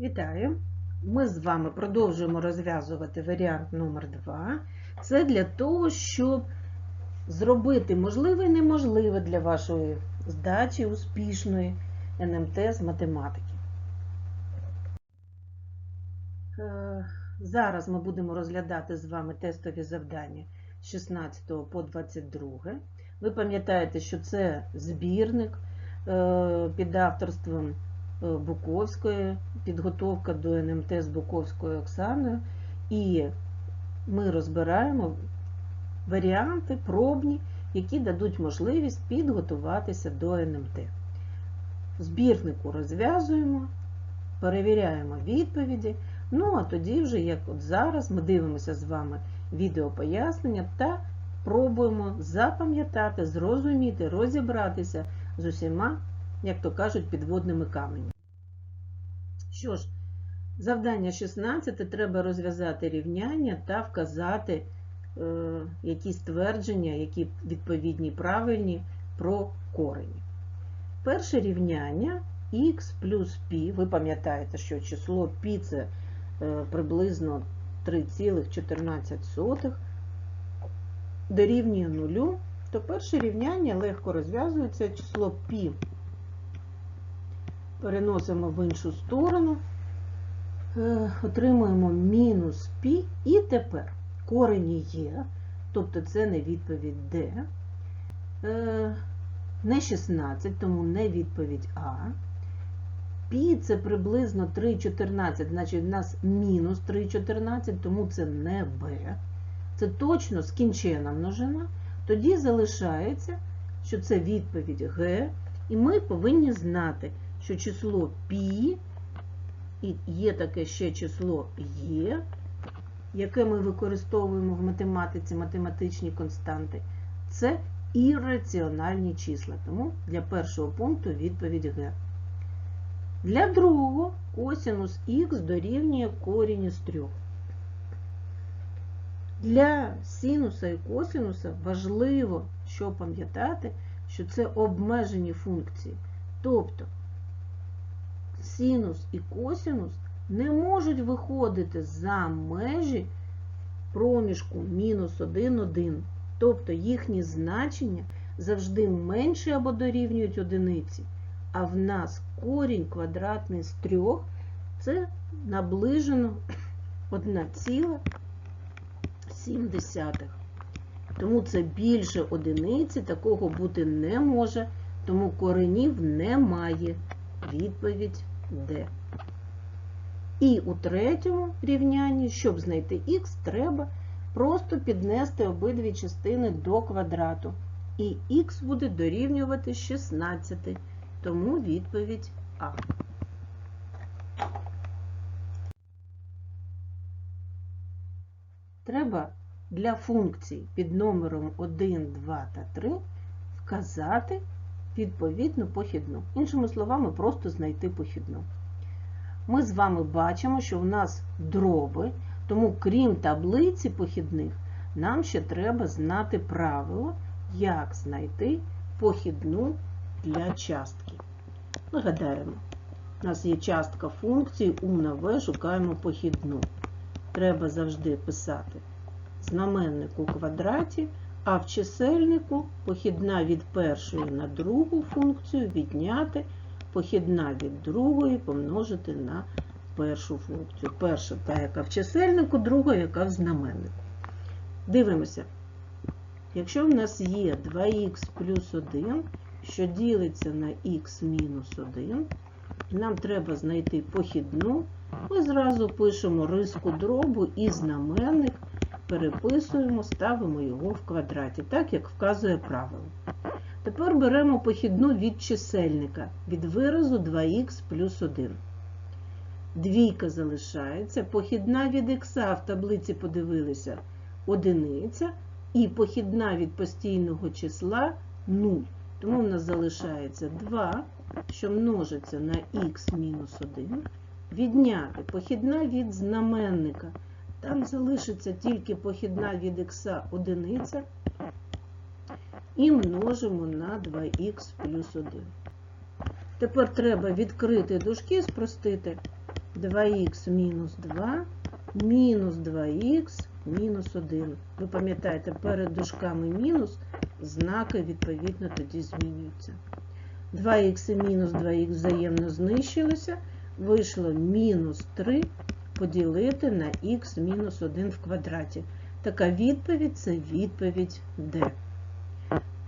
Вітаю! Ми з вами продовжуємо розв'язувати варіант номер 2 Це для того, щоб зробити можливе і неможливе для вашої здачі успішної НМТ з математики. Е, Зараз ми будемо розглядати з вами тестові завдання з 16 по 22. Ви пам'ятаєте, що це збірник е, під авторством Буковської, підготовка до НМТ з Буковською Оксаною. І ми розбираємо варіанти пробні, які дадуть можливість підготуватися до НМТ. Збірнику розв'язуємо, перевіряємо відповіді. Ну, а тоді вже, як от зараз, ми дивимося з вами відеопояснення та пробуємо запам'ятати, зрозуміти, розібратися з усіма, як то кажуть, підводними каменями. Що ж, завдання 16 треба розв'язати рівняння та вказати е, якісь твердження, які відповідні правильні про корені. Перше рівняння х плюс π, ви пам'ятаєте, що число π це е, приблизно 3,14 дорівнює нулю, то перше рівняння легко розв'язується число π переносимо в іншу сторону, е, отримуємо мінус π, і тепер корені є, тобто це не відповідь D, е, не 16, тому не відповідь А. Пі це приблизно 3,14, значить у нас мінус 3,14, тому це не Б. Це точно скінчена множина. Тоді залишається, що це відповідь Г, і ми повинні знати, що число π, і є таке ще число Є, яке ми використовуємо в математиці, математичні константи, це ірраціональні числа. Тому для першого пункту відповідь Г. Для другого косинус х дорівнює корінь із 3. Для синуса і косинуса важливо, що пам'ятати, що це обмежені функції. Тобто синус і косинус не можуть виходити за межі проміжку мінус 1, 1. Тобто їхні значення завжди менші або дорівнюють одиниці. А в нас корінь квадратний з 3 це наближено 1,7. Тому це більше одиниці, такого бути не може, тому коренів немає. Відповідь Д. І у третьому рівнянні, щоб знайти х, треба просто піднести обидві частини до квадрату. І х буде дорівнювати 16. Тому відповідь А. Треба для функцій під номером 1, 2 та 3 вказати відповідну похідну. Іншими словами, просто знайти похідну. Ми з вами бачимо, що в нас дроби, тому крім таблиці похідних, нам ще треба знати правило, як знайти похідну для частки. Нагадаємо, у нас є частка функції У на В, шукаємо похідну. Треба завжди писати знаменник у квадраті, а в чисельнику похідна від першої на другу функцію відняти, похідна від другої помножити на першу функцію. Перша та, яка в чисельнику, друга, яка в знаменнику. Дивимося. Якщо в нас є 2х плюс 1, що ділиться на х мінус 1, нам треба знайти похідну, ми зразу пишемо риску дробу і знаменник, переписуємо, ставимо його в квадраті, так як вказує правило. Тепер беремо похідну від чисельника, від виразу 2х плюс 1. Двійка залишається, похідна від х в таблиці подивилися одиниця, і похідна від постійного числа 0. Тому в нас залишається 2, що множиться на х мінус 1, відняти похідна від знаменника. Там залишиться тільки похідна від х одиниця і множимо на 2х плюс 1. Тепер треба відкрити дужки, спростити. 2х мінус 2, мінус 2х мінус 1. Ви пам'ятаєте, перед дужками мінус знаки відповідно тоді змінюються. 2х і мінус 2х взаємно знищилися, вийшло мінус 3 поділити на х мінус 1 в квадраті. Така відповідь це відповідь D.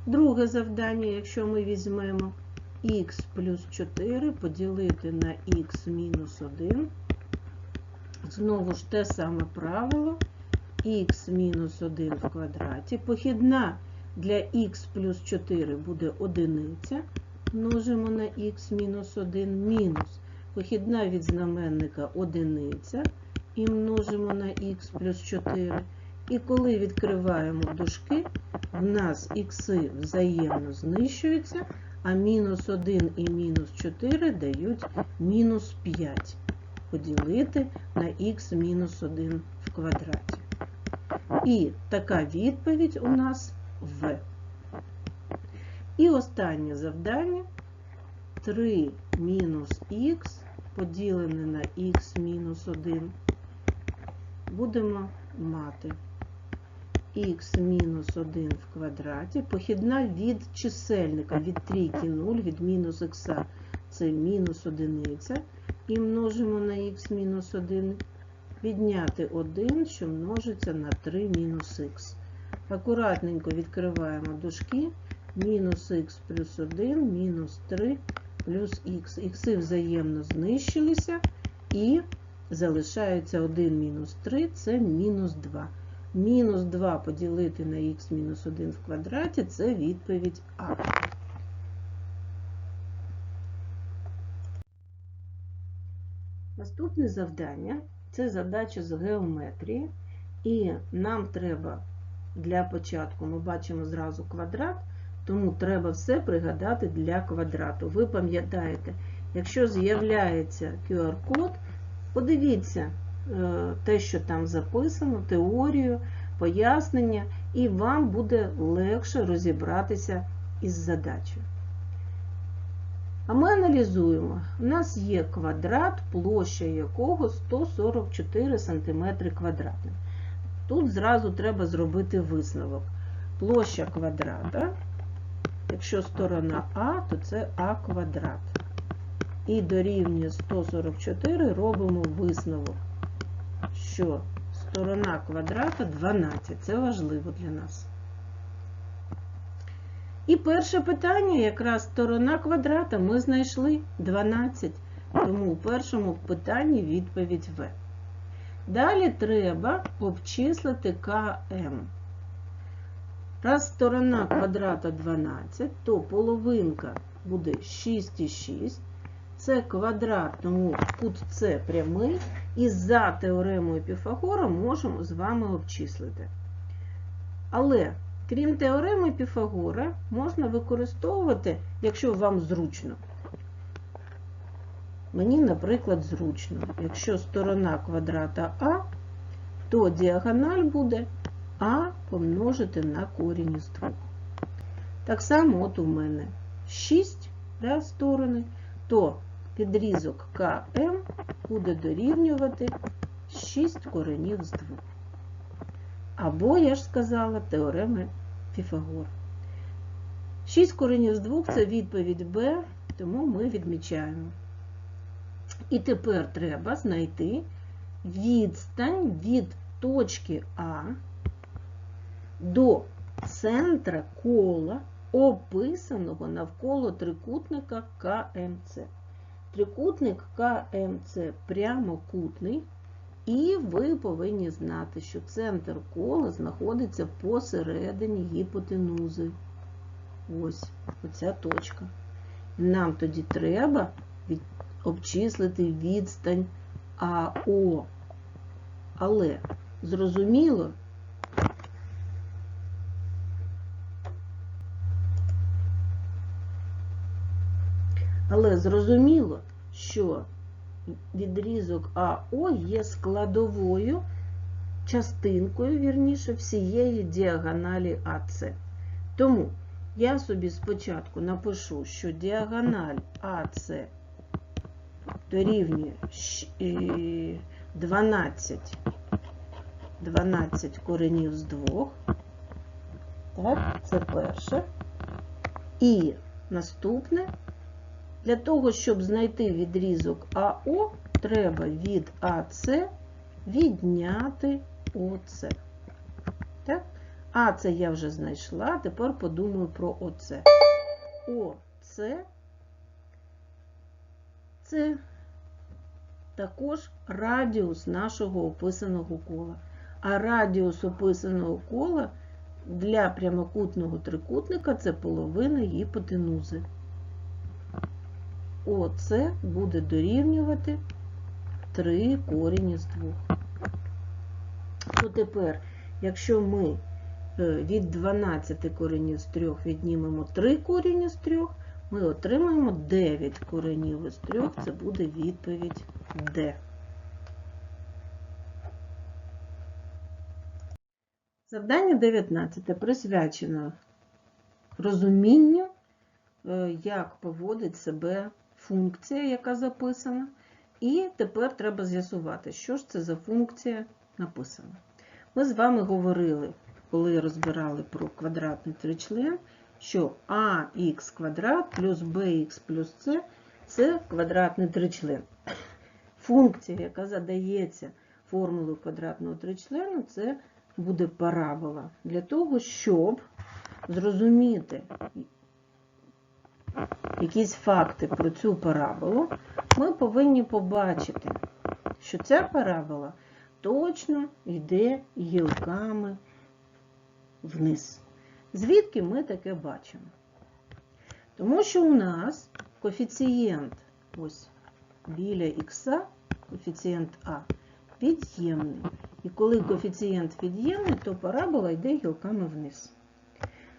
Друге завдання, якщо ми візьмемо х плюс 4 поділити на х мінус 1, знову ж те саме правило, х мінус 1 в квадраті. Похідна для х плюс 4 буде одиниця, множимо на х мінус 1 мінус. Похідна від знаменника одиниця і множимо на х плюс 4. І коли відкриваємо дужки, в нас ікси взаємно знищуються, а мінус 1 і мінус 4 дають мінус 5 поділити на х мінус 1 в квадраті. І така відповідь у нас В. І останнє завдання 3 мінус х поділене на х мінус 1 будемо мати х мінус 1 в квадраті, похідна від чисельника, від трійки 0, від мінус х. Це мінус одиниця, і множимо на х мінус 1, відняти 1, що множиться на 3 мінус х. Акуратненько відкриваємо дужки, мінус х плюс 1, мінус 3 плюс х. Ікси взаємно знищилися і залишається 1 мінус 3, це мінус 2. Мінус 2 поділити на х мінус 1 в квадраті це відповідь А. Наступне завдання це задача з геометрії, і нам треба для початку, ми бачимо зразу квадрат, тому треба все пригадати для квадрату. Ви пам'ятаєте, якщо з'являється QR-код, подивіться е, те, що там записано, теорію, пояснення, і вам буде легше розібратися із задачею. А ми аналізуємо. У нас є квадрат, площа якого 144 см квадратних. Тут зразу треба зробити висновок. Площа квадрата, якщо сторона А, то це А квадрат. І дорівнює 144 робимо висновок, що сторона квадрата 12. Це важливо для нас. І перше питання, якраз сторона квадрата, ми знайшли 12. Тому у першому питанні відповідь В. Далі треба обчислити КМ. Раз сторона квадрата 12, то половинка буде 6,6. Це квадрат, тому кут С прямий. І за теоремою Піфагора можемо з вами обчислити. Але, крім теореми Піфагора, можна використовувати, якщо вам зручно. Мені, наприклад, зручно. Якщо сторона квадрата А, то діагональ буде А помножити на корінь із 2. Так само, от у мене 6 да, сторони, то підрізок КМ буде дорівнювати 6 коренів з 2. Або, я ж сказала, теореми Піфагора. 6 коренів з 2 це відповідь Б, тому ми відмічаємо. І тепер треба знайти відстань від точки А до центра кола, описаного навколо трикутника КМЦ. Трикутник КМЦ прямокутний, і ви повинні знати, що центр кола знаходиться посередині гіпотенузи. Ось оця точка. Нам тоді треба від обчислити відстань АО. Але зрозуміло, але зрозуміло, що відрізок АО є складовою частинкою, вірніше, всієї діагоналі АС. Тому я собі спочатку напишу, що діагональ АС дорівнює е, 12, 12 коренів з 2. Так, це перше. І наступне, для того, щоб знайти відрізок АО, треба від АС відняти ОС. Так? А це я вже знайшла, тепер подумаю про ОС. ОС це також радіус нашого описаного кола. А радіус описаного кола для прямокутного трикутника це половина гіпотенузи. Оце буде дорівнювати 3 корінь з 2. То тепер, якщо ми е, від 12 коренів з 3 віднімемо 3 корінь з 3, ми отримаємо 9 коренів із 3, це буде відповідь Д. Завдання 19 присвячено розумінню, е, як поводить себе функція, яка записана. І тепер треба з'ясувати, що ж це за функція написана. Ми з вами говорили, коли розбирали про квадратний тричлен, що ax квадрат плюс bx плюс c це квадратний тричлен. Функція, яка задається формулою квадратного тричлену, це буде парабола. Для того, щоб зрозуміти якісь факти про цю параболу, ми повинні побачити, що ця парабола точно йде гілками вниз. Звідки ми таке бачимо? Тому що у нас коефіцієнт ось біля х, коефіцієнт А, під'ємний. І коли коефіцієнт під'ємний, то парабола йде гілками вниз.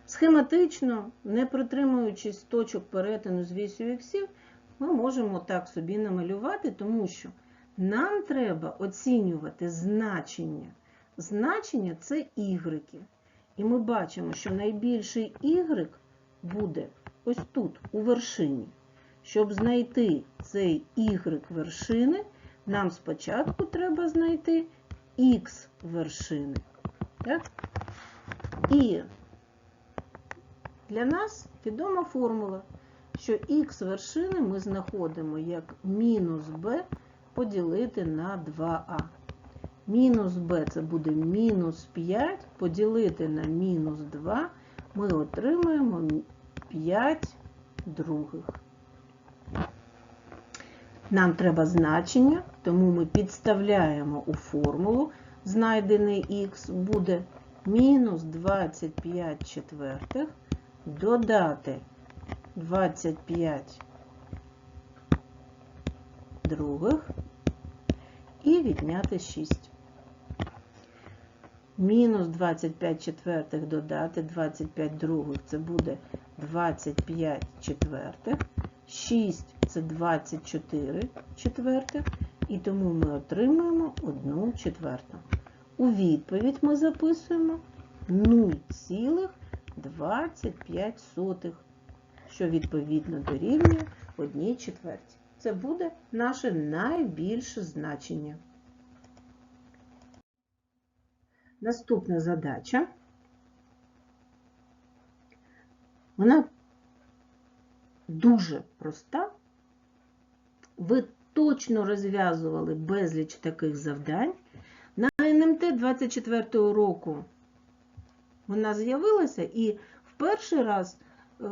Схематично, не притримуючись точок перетину з вісю іксів, ми можемо так собі намалювати, тому що нам треба оцінювати значення. Значення це ігреки. І ми бачимо, що найбільший y буде ось тут, у вершині. Щоб знайти цей y вершини, нам спочатку треба знайти х вершини. Так? І для нас відома формула, що х вершини ми знаходимо як мінус b поділити на 2а. Мінус b це буде мінус 5 поділити на мінус 2, ми отримаємо 5 других. Нам треба значення, тому ми підставляємо у формулу, знайдений х буде мінус 25 четвертих, додати 25 других і відняти 6. Мінус 25 четвертих додати 25 других це буде 25 четвертих. 6 це 24 четвертих, і тому ми отримуємо 1 четверту. У відповідь ми записуємо 0,25, що відповідно дорівнює 1 четверті. Це буде наше найбільше значення. Наступна задача. Вона дуже проста. Ви точно розв'язували безліч таких завдань. На НМТ 24 року вона з'явилася і в перший раз е,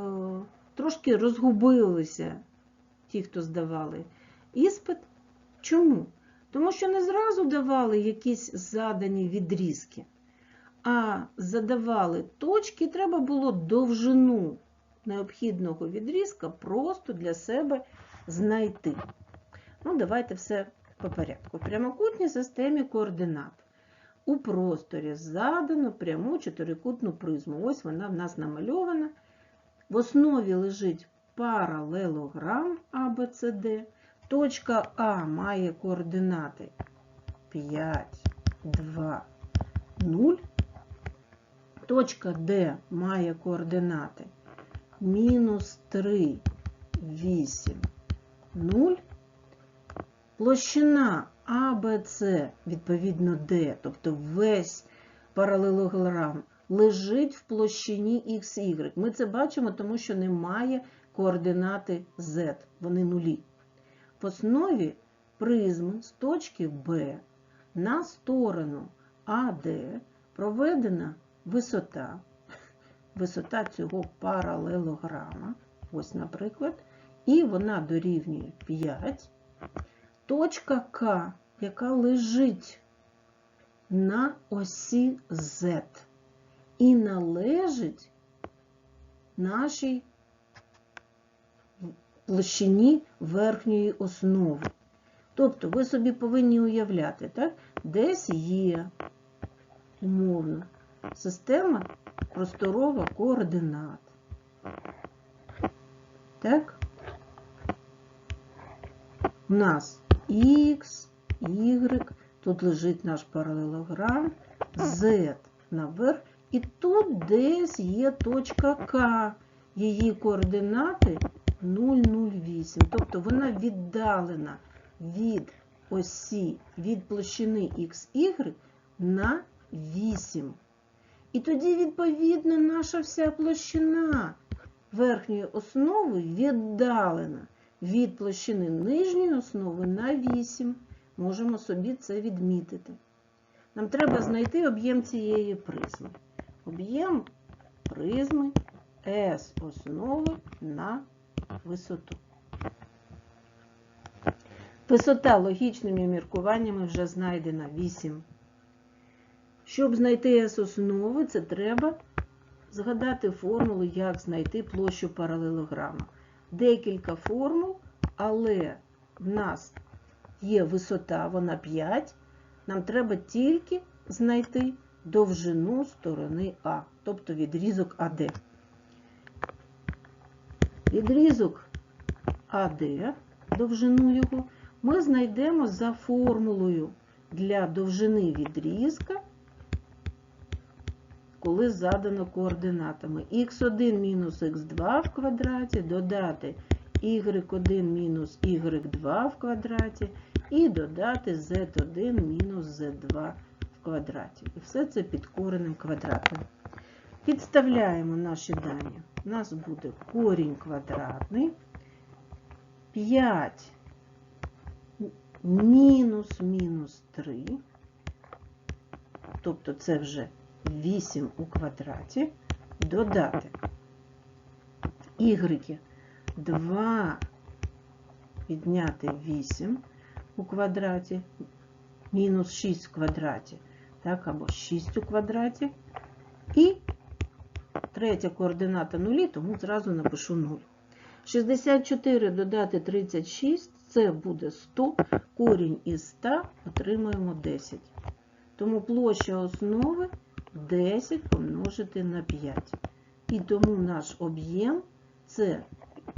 трошки розгубилися ті, хто здавали іспит. Чому? Тому що не зразу давали якісь задані відрізки, а задавали точки, треба було довжину необхідного відрізка просто для себе знайти. Ну, давайте все по порядку. В прямокутній системі координат. У просторі задано пряму чотирикутну призму. Ось вона в нас намальована. В основі лежить паралелограм ABCD. Точка А має координати 5, 2, 0. Точка Д має координати мінус 3, 8, 0. Площина АБЦ, відповідно D, тобто весь паралелограм, лежить в площині XY. Ми це бачимо, тому що немає координати Z, вони нулі. В основі призми з точки Б на сторону АД проведена висота, висота цього паралелограма, ось, наприклад, і вона дорівнює 5. Точка К, яка лежить на осі Z і належить нашій площині верхньої основи. Тобто ви собі повинні уявляти, так? десь є умовно система просторова координат. Так? У нас X, Y, тут лежить наш паралелограм, Z наверх, і тут десь є точка К. Її координати 0,08. Тобто вона віддалена від осі, від площини XY на 8. І тоді, відповідно, наша вся площина верхньої основи віддалена від площини нижньої основи на 8. Можемо собі це відмітити. Нам треба знайти об'єм цієї призми. Об'єм призми S основи на висоту. Висота логічними міркуваннями вже знайдена 8. Щоб знайти S основи, це треба згадати формулу, як знайти площу паралелограма. Декілька формул, але в нас є висота, вона 5. Нам треба тільки знайти довжину сторони А, тобто відрізок АД. Відрізок АД, довжину його, ми знайдемо за формулою для довжини відрізка, коли задано координатами х1 мінус х2 в квадраті, додати y1 мінус y2 в квадраті і додати z1 мінус z2 в квадраті. І все це під коренем квадратним. Підставляємо наші дані. У нас буде корінь квадратний. 5 мінус мінус 3, тобто це вже 8 у квадраті, додати. Y 2 відняти 8 у квадраті, мінус 6 в квадраті, так, або 6 у квадраті, і третя координата нулі, тому зразу напишу 0. 64 додати 36 це буде 100, корінь із 100 отримаємо 10. Тому площа основи 10 помножити на 5. І тому наш об'єм це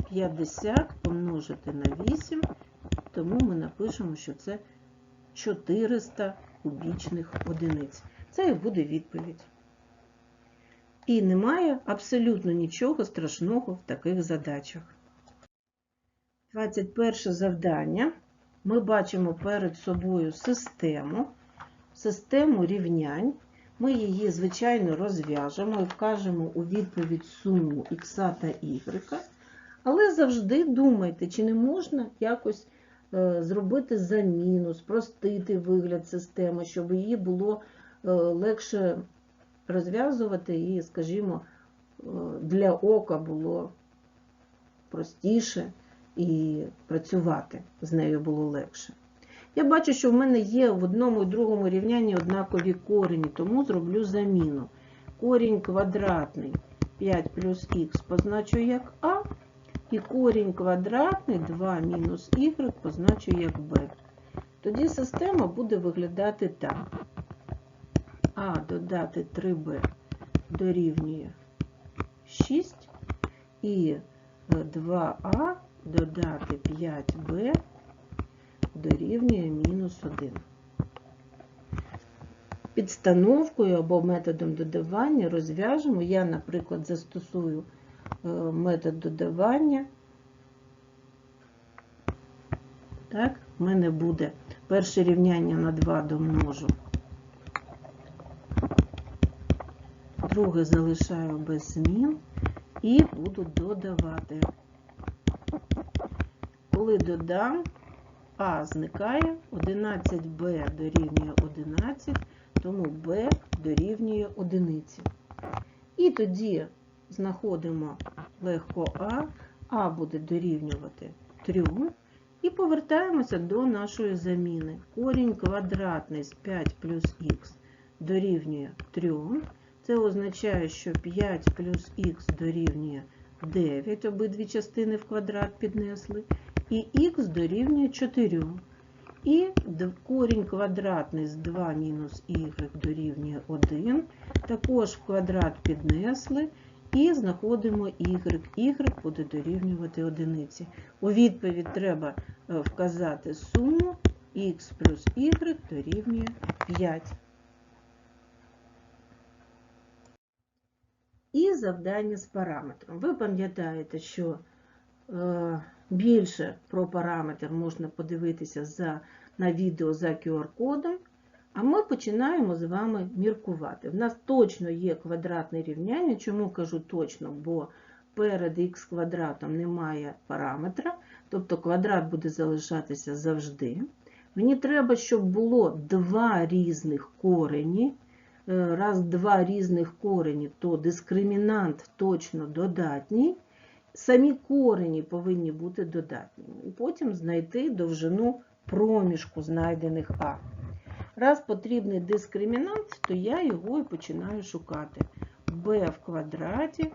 50 помножити на 8, тому ми напишемо, що це 400 кубічних одиниць. Це і буде відповідь. І немає абсолютно нічого страшного в таких задачах. 21 завдання. Ми бачимо перед собою систему, систему рівнянь. Ми її, звичайно, розв'яжемо і вкажемо у відповідь суму х та y. Але завжди думайте, чи не можна якось зробити заміну, спростити вигляд системи, щоб її було е, легше розв'язувати і, скажімо, е, для ока було простіше і працювати з нею було легше. Я бачу, що в мене є в одному і другому рівнянні однакові корені, тому зроблю заміну. Корінь квадратний 5 плюс х позначу як А, і корінь квадратний 2 мінус y позначу як b. Тоді система буде виглядати так. А додати 3b дорівнює 6 і 2а додати 5b дорівнює мінус 1. Підстановкою або методом додавання розв'яжемо. Я, наприклад, застосую е, метод додавання. Так, в мене буде перше рівняння на 2 домножу. Друге залишаю без змін і буду додавати. Коли додам, А зникає, 11b дорівнює 11, тому b дорівнює 1. І тоді знаходимо легко А, А буде дорівнювати 3. І повертаємося до нашої заміни. Корінь квадратний з 5 плюс х дорівнює 3. Це означає, що 5 плюс х дорівнює 9, обидві частини в квадрат піднесли, і х дорівнює 4. І корінь квадратний з 2 мінус y дорівнює 1. Також в квадрат піднесли і знаходимо y. y буде дорівнювати 1. У відповідь треба е, вказати суму x плюс y дорівнює 5. І завдання з параметром. Ви пам'ятаєте, що е, більше про параметр можна подивитися за, на відео за QR-кодом, а ми починаємо з вами міркувати. В нас точно є квадратне рівняння. Чому кажу точно? Бо перед х квадратом немає параметра, тобто квадрат буде залишатися завжди. Мені треба, щоб було два різних корені. Е, Раз два різних корені, то дискримінант точно додатній. Самі корені повинні бути додатніми. І потім знайти довжину проміжку знайдених А. Раз потрібний дискримінант, то я його і починаю шукати. b в квадраті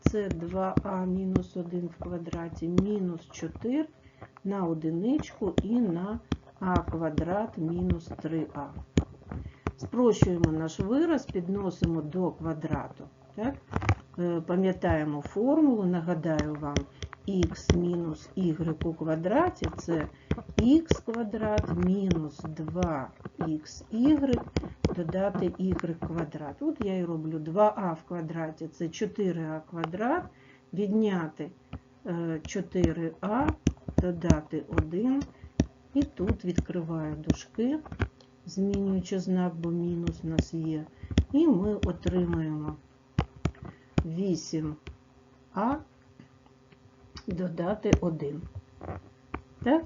це 2а мінус 1 в квадраті мінус 4 на одиничку і на а квадрат мінус 3а. Спрощуємо наш вираз, підносимо до квадрату. Так? Е, Пам'ятаємо формулу, нагадаю вам, х мінус y у квадраті це х квадрат мінус 2xy додати y квадрат. Тут я і роблю 2а в квадраті це 4а квадрат, відняти е, 4а, додати 1. І тут відкриваю дужки, змінюючи знак, бо мінус у нас є. І ми отримаємо 8а додати 1. Так?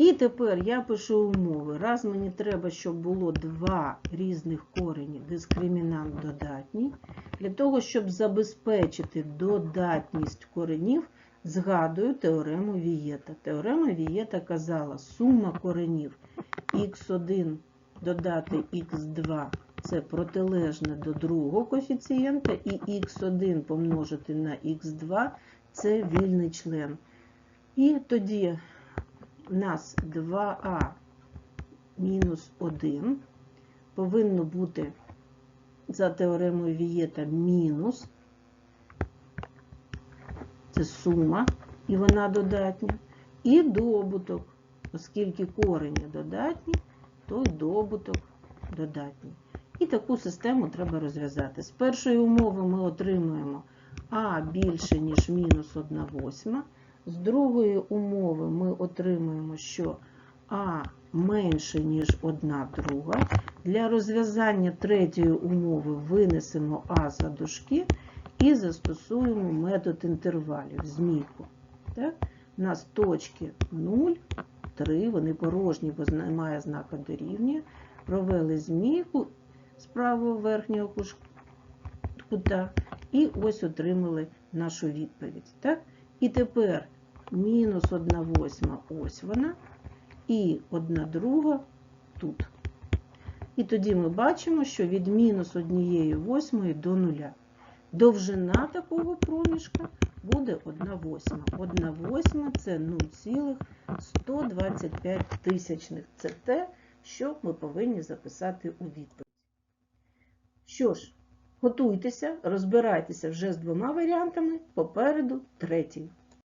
І тепер я пишу умови. Раз мені треба, щоб було два різних корені, дискримінант додатній. Для того, щоб забезпечити додатність коренів, згадую теорему Вієта. Теорема Вієта казала, сума коренів х1 додати х2 це протилежне до другого коефіцієнта, і х1 помножити на х2 це вільний член. І тоді у нас 2а мінус 1 повинно бути за теоремою Вієта мінус. Це сума, і вона додатня. І добуток, оскільки корені додатні, то й добуток додатній. І таку систему треба розв'язати. З першої умови ми отримуємо а більше, ніж мінус 1 восьма. З другої умови ми отримуємо, що А менше, ніж 1 друга. Для розв'язання третьої умови винесемо А за дужки і застосуємо метод інтервалів, змійку. Так? У нас точки 0, 3, вони порожні, бо немає знака дорівнює. Провели змійку з правого верхнього кута і ось отримали нашу відповідь. Так? І тепер мінус 1 восьма, ось вона, і 1 друга тут. І тоді ми бачимо, що від мінус 1 восьмої до нуля. Довжина такого проміжка буде 1 восьма. 1 восьма це 0,125 тисячних. Це те, що ми повинні записати у відповідь. Що ж, готуйтеся, розбирайтеся вже з двома варіантами, попереду третій.